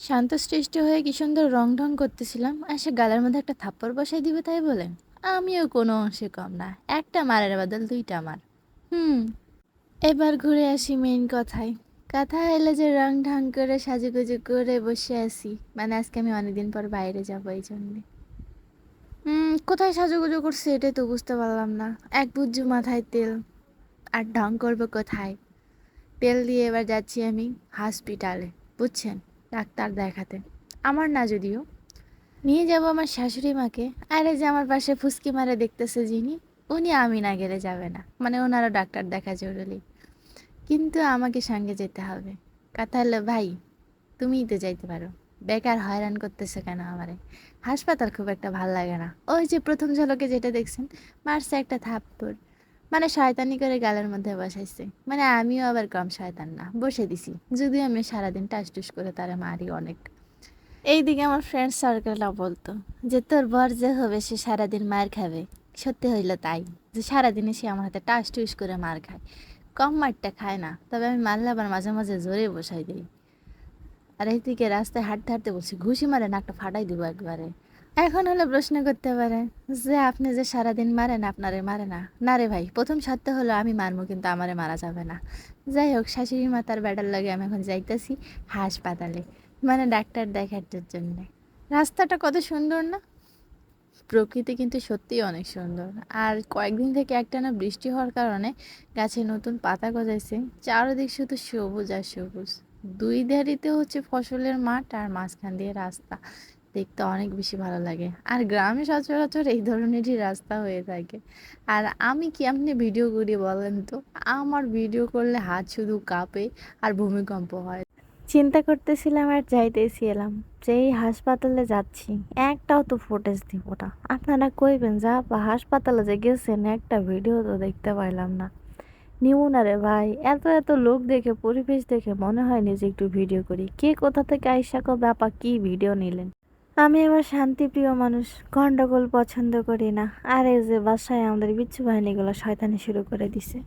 শান্তশিষ্ট হয়ে কি সুন্দর রং ঢং করতেছিলাম? আর সে গালার মধ্যে একটা থাপ্পড় বসাই দিবে তাই বলে। আমিও কোনো অংশে কম না, একটা মারের বদল দুইটা মার। হুম। এবার ঘুরে আসি মেইন কথায়। কথা এলে যে রং ঢং করে সাজুগুজু করে বসে আছি। মানে আজকে আমি অনেকদিন পর বাইরে যাব এই জন্যে। হুম, কোথায় সাজুগুজু করছে এটাই তো বুঝতে পারলাম না। এক বুজ্জু মাথায় তেল। আর ঢং করব কোথায়? তেল দিয়ে এবার যাচ্ছি আমি হসপিটালে বুঝছেন? ডাক্তার দেখাতে। আমার না যদিও। নিয়ে যাব আমার শাশুড়ি মাকে। আরে যে আমার পাশে ফুসকি মারে দেখতেছে যিনি, উনি আমি না গেলে যাবে না। মানে ওনারও ডাক্তার দেখা জরুরি। কিন্তু আমাকে সঙ্গে যেতে হবে। কথা হলো, ভাই, তুমিই তো যাইতে পারো। বেকার হয়রান করতেছে কেন আমারে? হাসপাতাল খুব একটা ভালো লাগে না। ওই যে প্রথম ঝলকে যেটা দেখছেন, মারছে একটা থাপ্পড়। মানে শয়তানি করে গালের মধ্যে বসাইছে। মানে আমিও আবার কম শয়তান না, বসে দিছি। যদিও আমি সারাদিন টাস টুস করে তারা মারি অনেক। এইদিকে আমার ফ্রেন্ড সার্কেলরা বলতো যে, তোর বর যে হবে সে সারাদিন মার খাবে। সত্যি হইল তাই, যে সারাদিনে সে আমার হাতে টাস টুস করে মার খায়। কম মারটা খায় না, তবে আমি মারলে আবার মাঝে মাঝে জোরে বসাই দিই। আর এইদিকে রাস্তায় হাঁটতে হাঁটতে বলছি, ঘুষি মারে, নাকটা ফাটাই দিব একবারে। এখন হলো প্রশ্ন করতে পারে যে আপনি যে সারাদিন মারেন, আপনারে মারে না। না রে ভাই, প্রথম সত্য হলো আমি মারবো, কিন্তু আমারে মারা যাবে না। যাই হোক, শাশুড়ি মাতার ব্যাটার লাগে আমি এখন যাইতেছি হাসপাতালে মানে ডাক্তার দেখার জন্যে। রাস্তাটা কত সুন্দর না? প্রকৃতি কিন্তু সত্যিই অনেক সুন্দর। আর কয়েকদিন থেকে একটানা বৃষ্টি হওয়ার কারণে গাছে নতুন পাতা গজাইছে, চারদিক শুধু সবুজ আর সবুজ। দুই ধারিতে হচ্ছে ফসলের মাঠ আর মাঝখান দিয়ে রাস্তা। দেখতে অনেক বেশি ভালো লাগে। আর গ্রামে সচরাচর এই ধরনেরই রাস্তা হয়ে থাকে। আর আমি কি আপনি ভিডিও করি বলেন তো? আমার ভিডিও করলে হাত শুধু কাঁপে আর ভূমিকম্প হয়। চিন্তা করতেছিলাম আর যাইতেছি এলাম। যে এই হাসপাতালে যাচ্ছি, একটাও তো ফুটেজ দিব না। আপনারা কইবেন, যা বা হাসপাতালে যে গেছেন, একটা ভিডিও তো দেখতে পাইলাম না। নিব না রে ভাই, এত এত লোক দেখে, পরিবেশ দেখে মনে হয়নি যে একটু ভিডিও করি। কে কোথা থেকে আইসা কবে আপা কি ভিডিও নিলেন? আমি আমার শান্তিপ্রিয় মানুষ, গন্ডগোল পছন্দ করি না। আর এই যে বাসায় আমাদের বিচ্ছু বাহিনীগুলো শয়তানি শুরু করে দিছে।